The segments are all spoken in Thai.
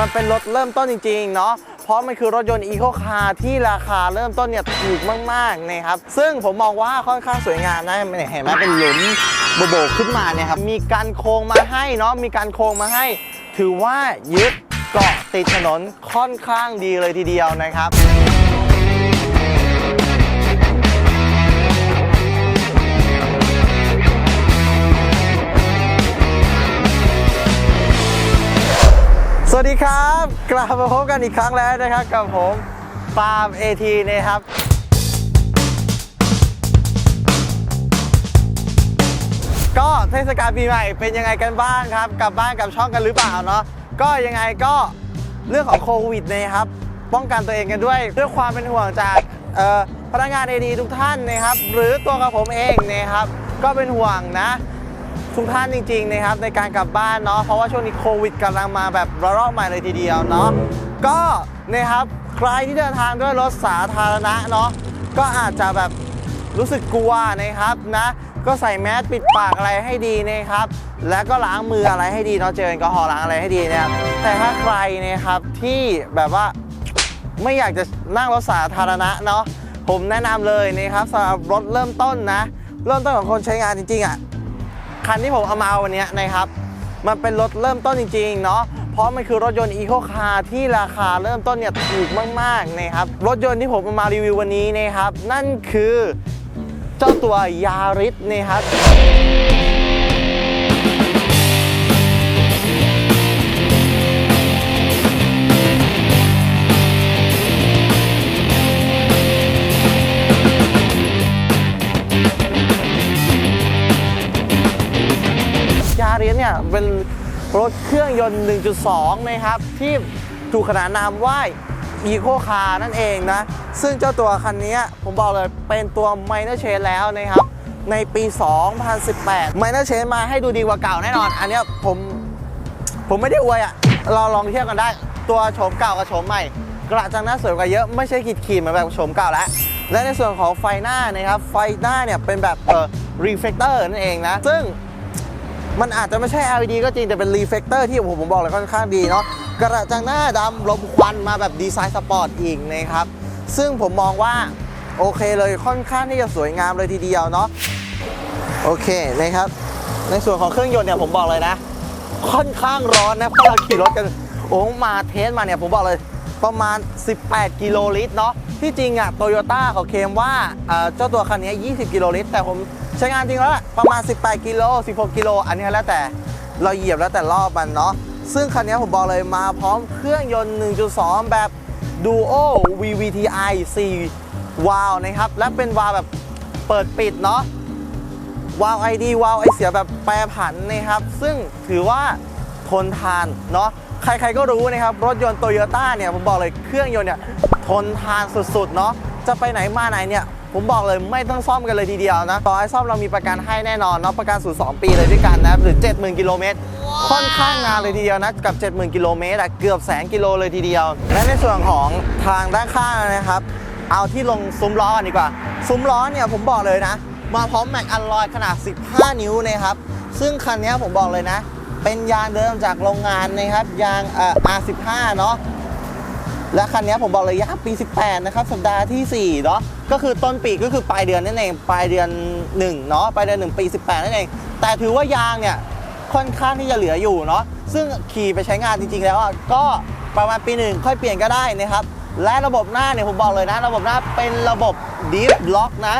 มันเป็นรถเริ่มต้นจริงๆเนาะเพราะมันคือรถยนต์อีโคคาร์ที่ราคาเริ่มต้นเนี่ยถูกมากๆนะครับซึ่งผมมองว่าค่อนข้างสวยงามนะเห็นไหมเป็นหลุมโบกขึ้นมาเนี่ยครับมีการโค้งมาให้เนาะมีการโค้งมาให้ ถือว่ายึดเกาะติดถนนค่อนข้างดีเลยทีเดียวนะครับ ครับกลับมาพบกันอีกครั้งแล้วนะครับกับผมปาล์มเอทีนะครับก็เทศกาลปีใหม่เป็นยังไงกันบ้างครับ กลับบ้านกลับช่องกันหรือเปล่าเนาะก็ยังไงก็เรื่องของโควิดนะครับ ป้องกันตัวเองกันด้วยด้วยความเป็นห่วงจากพนักงานเอดีทุกท่านนะครับ หรือตัวกับผมเองนะครับ ก็เป็นห่วงนะ ทุกท่านจริงๆนะครับในการกลับบ้านเนาะเพราะว่าช่วงนี้โควิดกำลังมาแบบระลอกใหม่เลยทีเดียวเนาะก็นะครับใครที่เดินทางด้วยรถสาธารณะเนาะก็อาจจะแบบรู้สึกกลัวนะครับนะก็ใส่แมสปิดปากอะไรให้ดีนะครับ แล้วก็ล้างมืออะไรให้ดีเนาะเจลแอลกอฮอล์ล้างอะไรให้ดีนะครับแต่ถ้าใครนะครับที่แบบว่าไม่อยากจะนั่งรถสาธารณะเนาะผมแนะนำเลยนะครับสำหรับรถเริ่มต้นนะ เริ่มต้นของคนใช้งานจริงๆอะ คันที่ผมเอามาวันนี้นะครับ มันเป็นรถเริ่มต้นจริงๆเนาะเพราะมันคือรถยนต์อีโคคาร์ที่ราคาเริ่มต้นเนี่ยถูกมากๆนะครับรถยนต์ที่ผมเอามารีวิววันนี้นะครับ นั่นคือเจ้าตัวยาริสนะครับาริสเนี่ยเป็นรถเครื่องยนต์ 1.2 นะครับ ที่ถูกขนานนามว่าอีโคคาร์นั่นเองนะ ซึ่งเจ้าตัวคันนี้ผมบอกเลยเป็นตัว Minor Change แล้วนะครับ ในปี 2018 Minor Change มาให้ดูดีกว่าเก่าแน่นอน อันนี้ผมผมไม่ได้อวยอะเราลองเทียบกันได้ ตัวโฉมเก่ากับโฉมใหม่ กระจังหน้าสวยกว่าเยอะไม่ใช่ขีดขีดเหมือนแบบโฉมเก่าแล้ว และในส่วนของไฟหน้านะครับ ไฟหน้าเนี่ยเป็นแบบเอ่อ reflector นั่นเองนะ ซึ่ง มันอาจจะไม่ใช่ LED ก็จริงแต่เป็น reflector ที่ผมผมบอกเลยค่อนข้างดีเนาะกระจังหน้าดำลมควันมาแบบดีไซน์สปอร์ตอีกนะครับ ซึ่งผมมองว่าโอเคเลยค่อนข้างที่จะสวยงามเลยทีเดียวเนาะโอเคนะครับ ในส่วนของเครื่องยนต์เนี่ยผมบอกเลยนะ ค่อนข้างร้อนนะเพราะเราขี่รถกันโอ้มาเทสมาเนี่ยผมบอกเลยประมาณ 18 กิโลลิตรเนาะที่จริงอะโตโยต้าเขาเคลมว่าเจ้าตัวคันนี้ 20 กิโลลิตร แต่ผม ใช้งานจริงแล้วอะประมาณ 18 กิโล 16 กิโล อันนี้แล้วแต่เราเหยียบแล้วแต่รอบมันเนาะ ซึ่งคันนี้ผมบอกเลยมาพร้อมเครื่องยนต์ 1.2 แบบ Duo VVTi 4 วาล์วนะครับ และเป็นวาล์วแบบเปิดปิดเนาะ วาล์วไอดีวาล์วไอเสียแบบแปรผันนะครับ ซึ่งถือว่าทนทานเนาะ ใครๆก็รู้นะครับ รถยนต์โตโยต้าเนี่ยผมบอกเลยเครื่องยนต์เนี่ยทนทานสุดๆเนาะ จะไปไหนมาไหนเนี่ย ผมบอกเลยไม่ต้องซ่อมกันเลยทีเดียวนะต่อให้ซ่อมเรามีประกันให้แน่นอนเนาะประกันสูตร2ปีเลยด้วยกันนะหรือ 70,000กิโลเมตรค่อนข้างนานเลยทีเดียวนะกับ 70,000กิโลเมตรอะเกือบแสนกิโลเลยทีเดียว และในส่วนของทางด้านข้างนะครับเอาที่ลงซุ้มล้อกันดีกว่า ซุ้มล้อเนี่ยผมบอกเลยนะ มาพร้อมแม็กอัลลอยขนาด 15 นิ้วนะครับ ซึ่งคันนี้ผมบอกเลยนะ เป็นยางเดิมจากโรงงานนะครับ ยางเอ่อ R15 เนาะและคันนี้ผมบอกเลยยางปี 18 นะครับ สัปดาห์ที่ 4 เนาะ ก็คือต้นปีก็คือปลายเดือนนั่นเองปลายเดือน1เนาะปลายเดือน1ปี 18 นั่นเอง แต่ถือว่ายางเนี่ยค่อนข้างที่จะเหลืออยู่เนาะซึ่งขี่ไปใช้งานจริง ๆ แล้วอะก็ประมาณปีหนึ่งค่อยเปลี่ยนก็ได้นะครับและระบบหน้าเนี่ยผมบอกเลยนะ ระบบหน้าเป็นระบบ Deep Lock นะ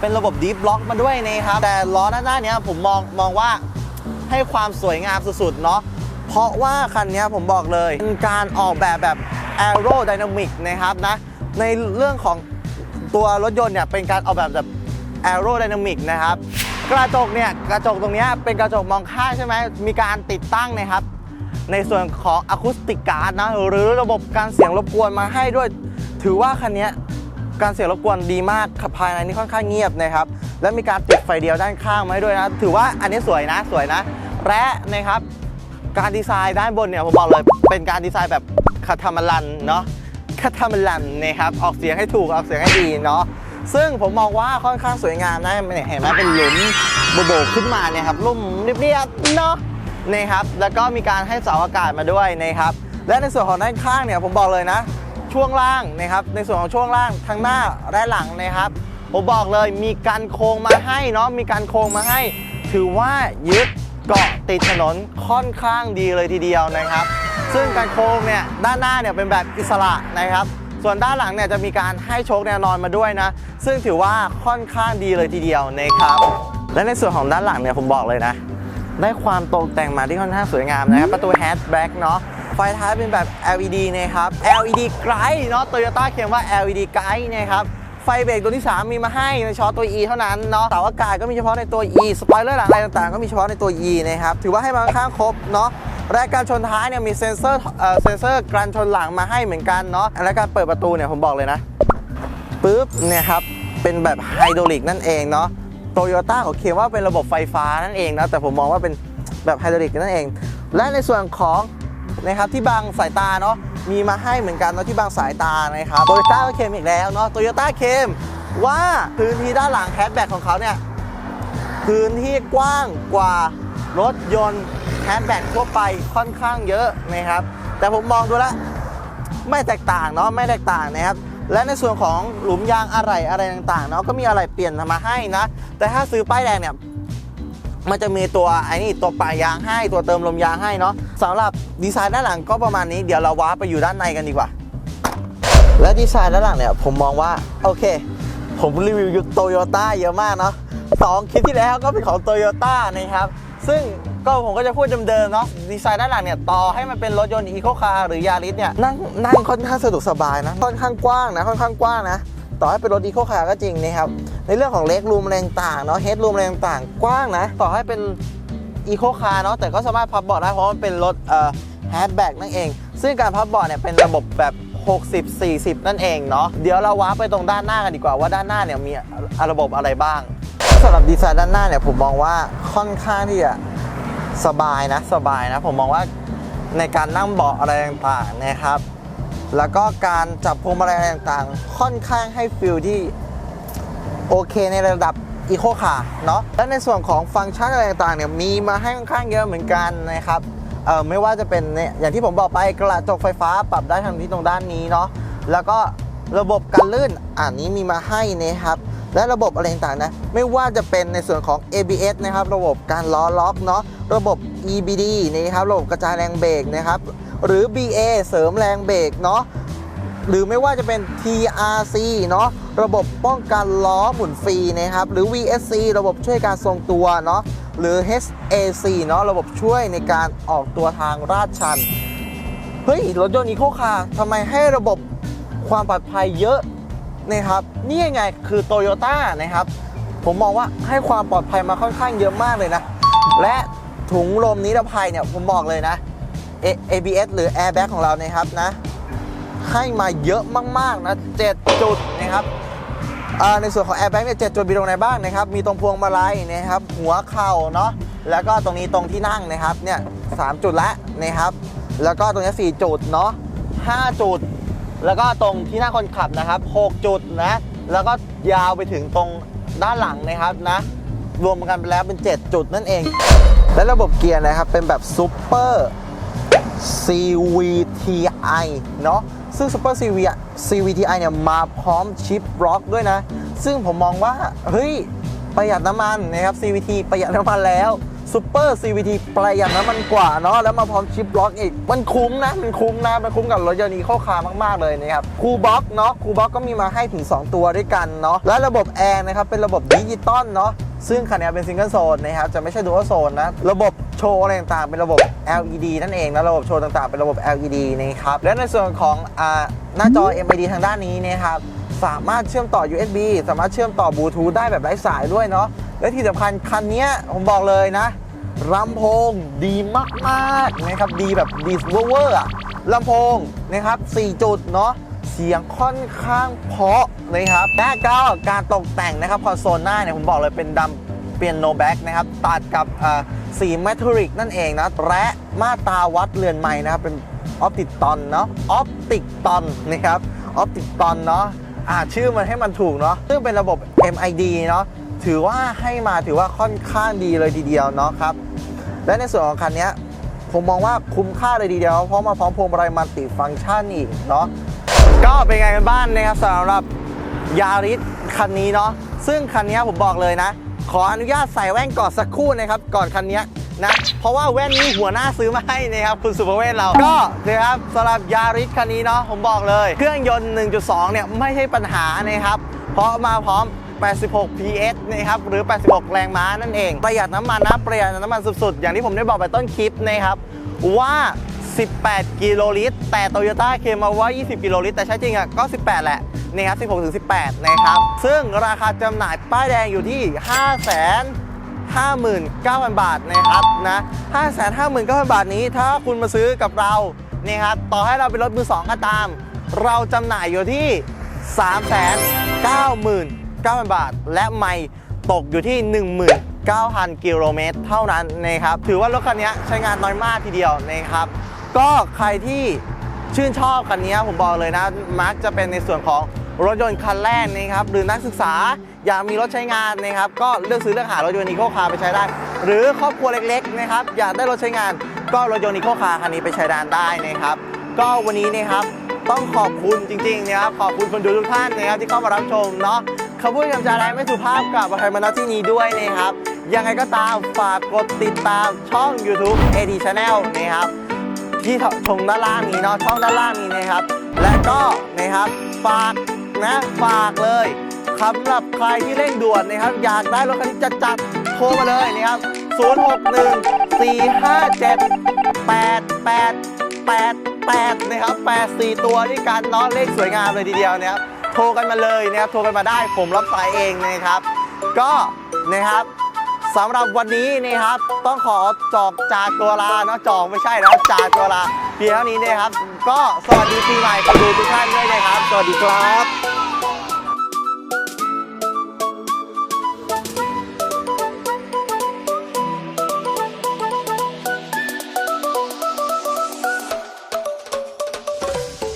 เป็นระบบ Deep Lock มาด้วยนะครับ แต่ล้อหน้าหน้าเนี้ยผมมองมองว่าให้ความสวยงามสุดๆเนาะเพราะว่าคันนี้ผมบอกเลยเป็นการออกแบบแบบ aerodynamic นะครับนะในเรื่องของ ตัวรถยนต์เนี่ยเป็นการออกแบบแบบ aerodynamic นะครับกระจกเนี่ยกระจกตรงนี้เป็นกระจกมองข้างใช่ไหมมีการติดตั้งนะครับ ในส่วนของอะคูสติกการ์ดนะหรือระบบการเสียงรบกวนมาให้ด้วย ถือว่าคันนี้การเสียงรบกวนดีมากภายในนี่ค่อนข้างเงียบนะครับ และมีการติดไฟเดียวด้านข้างมาให้ด้วยนะ ถือว่าอันนี้สวยนะสวยนะ และนะครับ การดีไซน์ด้านบนเนี่ยผมบอกเลยเป็นการดีไซน์แบบคาทามารันเนาะ คาทามารันนะครับออกเสียงให้ถูกออกเสียงให้ดีเนาะซึ่งผมมองว่าค่อนข้างสวยงามนะเนี่ยเห็นไหมเป็นหลุมโบกๆขึ้นมาเนี่ยครับลุ่มเรียบๆเนาะนะครับแล้วก็มีการให้เสาอากาศมาด้วยนะครับและในส่วนของด้านข้างเนี่ยผมบอกเลยนะ ช่วงล่างนะครับในส่วนของช่วงล่างทั้งหน้าและหลังนะครับผมบอกเลยมีการโค้งมาให้เนาะมีการโค้งมาให้ ถือว่ายึดเกาะติดถนนค่อนข้างดีเลยทีเดียวนะครับ ซึ่งการโค้งเนี่ยด้านหน้าเนี่ยเป็นแบบอิสระนะครับ ส่วนด้านหลังเนี่ยจะมีการให้โชคแนวนอนมาด้วยนะ ซึ่งถือว่าค่อนข้างดีเลยทีเดียวนะครับ และในส่วนของด้านหลังเนี่ยผมบอกเลยนะ ได้ความตกแต่งมาที่ค่อนข้างสวยงามนะครับ ประตูแฮชแบ็กเนาะไฟท้ายเป็นแบบ LED นะครับ LED ไกด์เนาะโตโยต้าเขียนว่า LED ไกด์นะครับไฟเบรกตัวที่ 3 มีมาให้ในเฉพาะตัว E เท่านั้นเนาะเสาอากาศก็มีเฉพาะในตัว E สปอยเลอร์หลังอะไรต่างๆ ก็มีเฉพาะในตัว E นะครับ ถือว่าให้มาค่อนข้างครบเนาะ และการชนท้ายเนี่ยมีเซ็นเซอร์เซ็นเซอร์การชนหลังมาให้เหมือนกันเนาะและการเปิดประตูเนี่ยผมบอกเลยนะปุ๊บเนี่ยครับเป็นแบบไฮดรอลิกนั่นเองเนาะโตโยต้าเขาเขียนว่าเป็นระบบไฟฟ้านั่นเองนะแต่ผมมองว่าเป็นแบบไฮดรอลิกนั่นเอง และในส่วนของนะครับที่บังสายตาเนาะมีมาให้เหมือนกันเนาะที่บังสายตานะครับโตโยต้าก็เคลมอีกแล้วเนาะโตโยต้าเคลมว่าพื้นที่ด้านหลังแฮชแบ็กของเขาเนี่ยพื้นที่กว้างกว่ารถยนต์ แฮชแบ็กทั่วไปค่อนข้างเยอะนะครับ แต่ผมมองดูแล้วไม่แตกต่างเนาะไม่แตกต่างนะครับ และในส่วนของหลุมยางอะไรอะไรต่างๆเนาะก็มีอะไรเปลี่ยนมาให้นะ แต่ถ้าซื้อป้ายแดงเนี่ยมันจะมีตัวไอ้นี่ตัวปลายยางให้ตัวเติมลมยางให้เนาะสำหรับดีไซน์ด้านหลังก็ประมาณนี้เดี๋ยวเราว้าไปอยู่ด้านในกันดีกว่า และดีไซน์ด้านหลังเนี่ยผมมองว่าโอเค ผมรีวิวโตโยต้าเยอะมากเนาะสองคลิปที่แล้วก็เป็นของโตโยต้านะครับ ซึ่ง ก็ผมก็จะพูดเดิมๆเนาะดีไซน์ด้านหลังเนี่ย ต่อให้มันเป็นรถยนต์อีโคคาร์หรือยาริสเนี่ยนั่งนั่งค่อนข้างสะดวกสบายนะ ค่อนข้างกว้างนะค่อนข้างกว้างนะ ต่อให้เป็นรถอีโคคาร์ก็จริงนะครับ ในเรื่องของเล็กรูมอะไรต่างเนาะเฮดรูมอะไรต่างกว้างนะ ต่อให้เป็นอีโคคาร์เนาะแต่ก็สามารถพับเบาะได้เพราะมันเป็นรถเอ่อแฮชแบ็กนั่นเอง ซึ่งการพับเบาะเนี่ยเป็นระบบแบบ60 40 นั่นเองเนาะเดี๋ยวเราว้าไปตรงด้านหน้ากันดีกว่าว่าด้านหน้าเนี่ยมีระบบอะไรบ้างสำหรับดีไซน์ด้านหน้าเนี่ยผมมองว่าค่อนข้างที่จะ สบายนะสบายนะ ผมมองว่าในการนั่งเบาะอะไรต่างๆนะครับ แล้วก็การจับพวงมาลัยอะไรต่างๆ ค่อนข้างให้ฟิลที่โอเคในระดับอีโคคาเนาะและในส่วนของฟังก์ชันอะไรต่างๆเนี่ยมีมาให้ค่อนข้างเยอะเหมือนกันนะครับเออไม่ว่าจะเป็นเนี่ยอย่างที่ผมบอกไปกระจกไฟฟ้าปรับได้ทางที่ตรงด้านนี้เนาะแล้วก็ระบบการลื่นอันนี้มีมาให้นะครับ และระบบอะไรต่างๆนะไม่ว่าจะเป็นในส่วนของ ABS นะครับระบบการล้อล็อกเนาะระบบ EBD นะครับระบบกระจายแรงเบรกนะครับหรือ BA เสริมแรงเบรกเนาะหรือไม่ว่าจะเป็น TRC เนาะระบบป้องกันล้อหมุนฟรีนะครับหรือ VSC ระบบช่วยการทรงตัวเนาะหรือ HAC เนาะระบบช่วยในการออกตัวทางลาดชันเฮ้ยรถยนต์อีโคคาร์ทำไมให้ระบบความปลอดภัยเยอะ นะครับนี่ยังไงคือโตโยต้านะครับผมมองว่าให้ความปลอดภัยมาค่อนข้างเยอะมากเลยนะ และถุงลมนิรภัยเนี่ยผมบอกเลยนะ ABS หรือ Airbag ของเรานะครับนะ ให้มาเยอะมากๆนะ 7 จุดนะครับในส่วนของ Airbag เนี่ย 7 จุดมีตรงไหนบ้างนะครับ มีตรงพวงมาลัยนะครับ หัวเข่าเนาะแล้วก็ตรงนี้ตรงที่นั่งนะครับเนี่ยสามจุดละนะครับ แล้วก็ตรงนี้ 4 จุดเนาะ5จุด แล้วก็ตรงที่หนั่งคนขับนะครับ 6 จุดนะ แล้วก็ยาวไปถึงตรงด้านหลังนะครับนะ รวมกันไปแล้วเป็น 7 จุดนั่นเอง และระบบเกียร์นะครับ เป็นแบบซูเปอร์ CVTI เนาะซึ่ง Super CV CVTI เนี่ยมาพร้อมชิปร็อกด้วยนะ ซึ่งผมมองว่า เฮ้ย ประหยัดน้ำมันนะครับ CVT ประหยัดน้ำมันแล้ว Super CVT ประหยัดน้ำมันกว่าเนาะแล้วมาพร้อมชิปล็อกอีก มันคุ้มนะ มันคุ้มนะ มันคุ้มกับรถยนต์อีโคคาร์มาก ๆ เลยนะครับคูบ็อกเนาะคูบ็อกก็มีมาให้ถึง 2 ตัวด้วยกันเนาะและระบบแอร์นะครับเป็นระบบดิจิตอลเนาะซึ่งคันนี้เป็นซิงเกิลโซนนะครับจะไม่ใช่ดูอัลโซนนะ ระบบโชว์อะไรต่างๆ เป็นระบบ LED นั่นเองนะ ระบบโชว์ต่างๆ เป็นระบบ LED นะครับ และในส่วนของอ่าหน้าจอ MID ทางด้านนี้นะครับสามารถเชื่อมต่อ USB สามารถเชื่อมต่อบลูทูธได้แบบไร้สายด้วยเนาะและที่สำคัญคันนี้ผมบอกเลยนะ ลำโพงดีมากๆนะครับดีแบบดีเวอร์เวอร์อะลำโพงนะครับ 4 จุดเนาะเสียงค่อนข้างเพาะนะครับและก็การตกแต่งนะครับคอนโซลหน้าเนี่ยผมบอกเลยเป็นดำเปียโนแบ็กนะครับตัดกับสีเมทัลลิกนั่นเองนะและมาตาวัดเรือนไม้นะครับเป็นออปติตอนเนาะออปติตอนนะครับออปติตอนเนาะอ่าชื่อมันให้มันถูกเนาะซึ่งเป็นระบบ MID เนาะ ถือว่าให้มาถือว่าค่อนข้างดีเลยทีเดียวเนาะครับ และในส่วนของคันนี้ผมมองว่าคุ้มค่าเลยทีเดียว เพราะมาพร้อมพวงมาลัยมัลติฟังก์ชันอีกเนาะก็เป็นไงกันบ้างนะครับสำหรับยาริสคันนี้เนาะซึ่งคันนี้ผมบอกเลยนะ ขออนุญาตใส่แว่นก่อนสักครู่นะครับ ก่อนคันนี้นะเพราะว่าแว่นนี้หัวหน้าซื้อมาให้นะครับคุณสุภเวศเราก็นะครับสำหรับยาริสคันนี้เนาะผมบอกเลย เครื่องยนต์ 1.2 เนี่ยไม่ใช่ปัญหานะครับ เพราะมาพร้อม 86 PS นะครับ หรือ 86 แรงม้านั่นเอง ประหยัดน้ำมันนะ ประหยัดน้ำมันสุดๆ อย่างที่ผมได้บอกไปต้นคลิปนะครับ ว่า 18 กิโลลิตร แต่โตโยต้าเคมมาว่า 20 กิโลลิตร แต่ใช้จริงอะ ก็ 18 แหละนะครับ 16 ถึง 18 นะครับ ซึ่งราคาจำหน่ายป้ายแดงอยู่ที่5 0 0 0 59,000 บาทนะครับนะ559,000 บาทนี้ถ้าคุณมาซื้อกับเรานี่ครับต่อให้เราเป็นรถมือสองก็ตาม เราจำหน่ายอยู่ที่ 9,000 บาท และไม่ตกอยู่ที่ 19,000 กิโลเมตรเท่านั้นนะครับ ถือว่ารถคันนี้ใช้งานน้อยมากทีเดียวนะครับ ก็ใครที่ชื่นชอบคันนี้ผมบอกเลยนะ มักจะเป็นในส่วนของรถยนต์คันแรกนะครับ หรือนักศึกษาอยากมีรถใช้งานนะครับ ก็เลือกซื้อเลือกหารถยนต์อีโคคาไปใช้ได้ หรือครอบครัวเล็กๆนะครับอยากได้รถใช้งาน ก็รถยนต์อีโคคาคันนี้ไปใช้งานได้นะครับ ก็วันนี้นะครับต้องขอบคุณจริงๆนะครับขอบคุณคนดูทุกท่านนะครับที่เข้ามารับชมเนาะ คำพูดคำจาอะไรไม่สุภาพกับประธานมาณที่นี้ด้วยนะครับ ยังไงก็ตามฝากกดติดตามช่อง YouTube AD Channel นะครับ ที่ชมด้านล่างนี้เนาะช่องด้านล่างนี้นะครับ และก็นะครับฝากนะฝากเลยสำหรับใครที่เร่งด่วนนะครับ อยากได้รถคันนี้จัดจัดๆโทรมาเลยนะครับ 061 457 8888 นะครับ 84 ตัวด้วยกันเนาะเลขสวยงามเลยทีเดียวนะครับ โทรกันมาเลยนะครับโทรกันมาได้ผมรับสายเองนะครับ ก็นะครับสำหรับวันนี้นะครับ ต้องขอจอกจากตัวลาเนาะจอกไม่ใช่นะจากตัวลาเพียงเท่านี้นะครับ ก็สวัสดีปีใหม่ไปดูทุกท่านด้วยนะครับ สวัสดีครับ